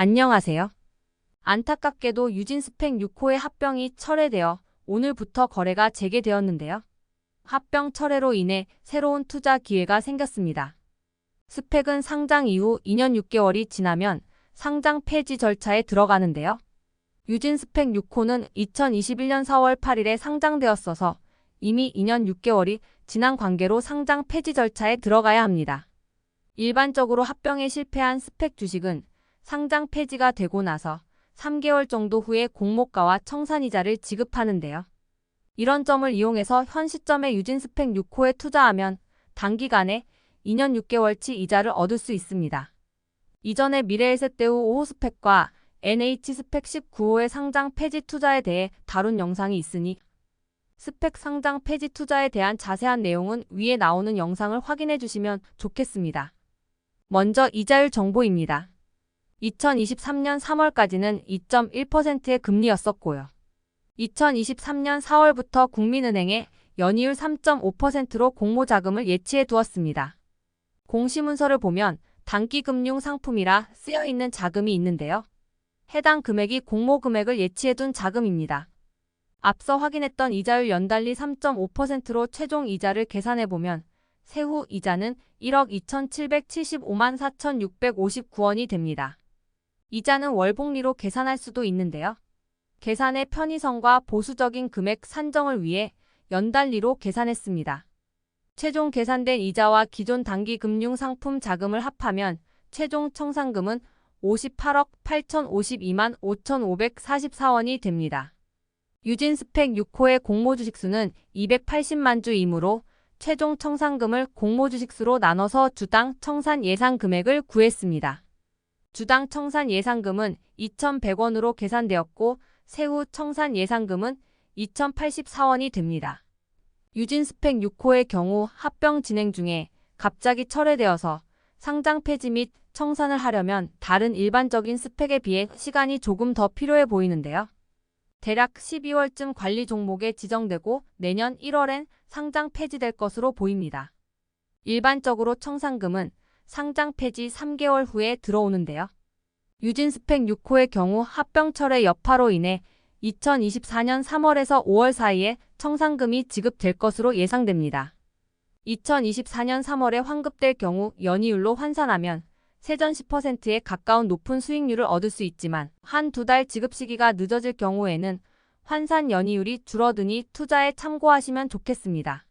안녕하세요. 안타깝게도 유진 스펙 6호의 합병이 철회되어 오늘부터 거래가 재개되었는데요. 합병 철회로 인해 새로운 투자 기회가 생겼습니다. 스펙은 상장 이후 2년 6개월이 지나면 상장 폐지 절차에 들어가는데요. 유진 스펙 6호는 2021년 4월 8일에 상장되었어서 이미 2년 6개월이 지난 관계로 상장 폐지 절차에 들어가야 합니다. 일반적으로 합병에 실패한 스펙 주식은 상장 폐지가 되고 나서 3개월 정도 후에 공모가와 청산이자를 지급하는데요. 이런 점을 이용해서 현 시점에 유진 스펙 6호에 투자하면 단기간에 2년 6개월치 이자를 얻을 수 있습니다. 이전에 미래에셋대우 5호 스펙과 NH 스펙 19호의 상장 폐지 투자에 대해 다룬 영상이 있으니 스펙 상장 폐지 투자에 대한 자세한 내용은 위에 나오는 영상을 확인해 주시면 좋겠습니다. 먼저 이자율 정보입니다. 2023년 3월까지는 2.1%의 금리였었고요. 2023년 4월부터 국민은행에 연이율 3.5%로 공모자금을 예치해 두었습니다. 공시문서를 보면 단기금융 상품이라 쓰여 있는 자금이 있는데요. 해당 금액이 공모 금액을 예치해 둔 자금입니다. 앞서 확인했던 이자율 연달리 3.5%로 최종 이자를 계산해 보면 세후 이자는 1억 2,775만 4,659원이 됩니다. 이자는 월복리로 계산할 수도 있는데요. 계산의 편의성과 보수적인 금액 산정을 위해 연달리로 계산했습니다. 최종 계산된 이자와 기존 단기 금융 상품 자금을 합하면 최종 청산금은 58억 8,052만 5,544원이 됩니다. 유진 스펙 6호의 공모 주식수는 280만 주이므로 최종 청산금을 공모 주식수로 나눠서 주당 청산 예상 금액을 구했습니다. 주당 청산 예상금은 2,100원으로 계산되었고 세후 청산 예상금은 2,084원이 됩니다. 유진 스펙 6호의 경우 합병 진행 중에 갑자기 철회되어서 상장 폐지 및 청산을 하려면 다른 일반적인 스펙에 비해 시간이 조금 더 필요해 보이는데요. 대략 12월쯤 관리 종목에 지정되고 내년 1월엔 상장 폐지될 것으로 보입니다. 일반적으로 청산금은 상장 폐지 3개월 후에 들어오는데요. 유진 스펙 6호의 경우 합병철의 여파로 인해 2024년 3월에서 5월 사이에 청산금이 지급될 것으로 예상됩니다. 2024년 3월에 환급될 경우 연이율로 환산하면 세전 10%에 가까운 높은 수익률을 얻을 수 있지만 한 두 달 지급 시기가 늦어질 경우에는 환산 연이율이 줄어드니 투자에 참고하시면 좋겠습니다.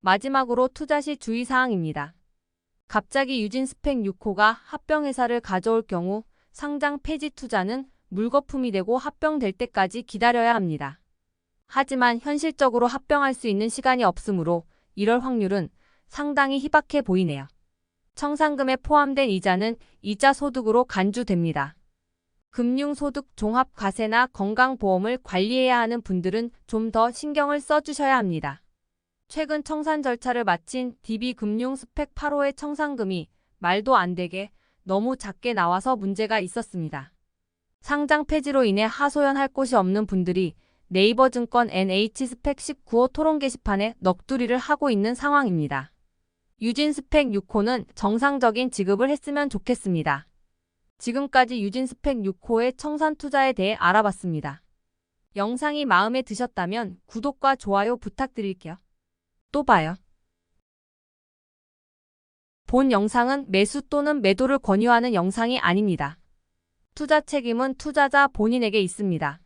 마지막으로 투자 시 주의사항입니다. 갑자기 유진 스펙 6호가 합병회사를 가져올 경우 상장 폐지 투자는 물거품이 되고 합병될 때까지 기다려야 합니다. 하지만 현실적으로 합병할 수 있는 시간이 없으므로 이럴 확률은 상당히 희박해 보이네요. 청산금에 포함된 이자는 이자 소득으로 간주됩니다. 금융소득 종합과세나 건강보험을 관리해야 하는 분들은 좀 더 신경을 써주셔야 합니다. 최근 청산 절차를 마친 DB금융 스펙 8호의 청산금이 말도 안 되게 너무 작게 나와서 문제가 있었습니다. 상장 폐지로 인해 하소연할 곳이 없는 분들이 네이버 증권 NH 스펙 19호 토론 게시판에 넋두리를 하고 있는 상황입니다. 유진 스펙 6호는 정상적인 지급을 했으면 좋겠습니다. 지금까지 유진 스펙 6호의 청산 투자에 대해 알아봤습니다. 영상이 마음에 드셨다면 구독과 좋아요 부탁드릴게요. 또 봐요. 본 영상은 매수 또는 매도를 권유하는 영상이 아닙니다. 투자 책임은 투자자 본인에게 있습니다.